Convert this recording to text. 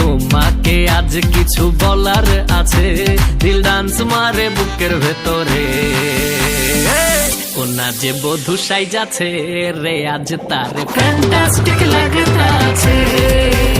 তোমাকে আজ কিছু বলার আছে। দিল ডান্স মারে বুকের ভেতরে। ওনার যে বধু সাইজ আছে রে, আজ তার ফ্যান্টাস্টিক লাগতাছে। কোনা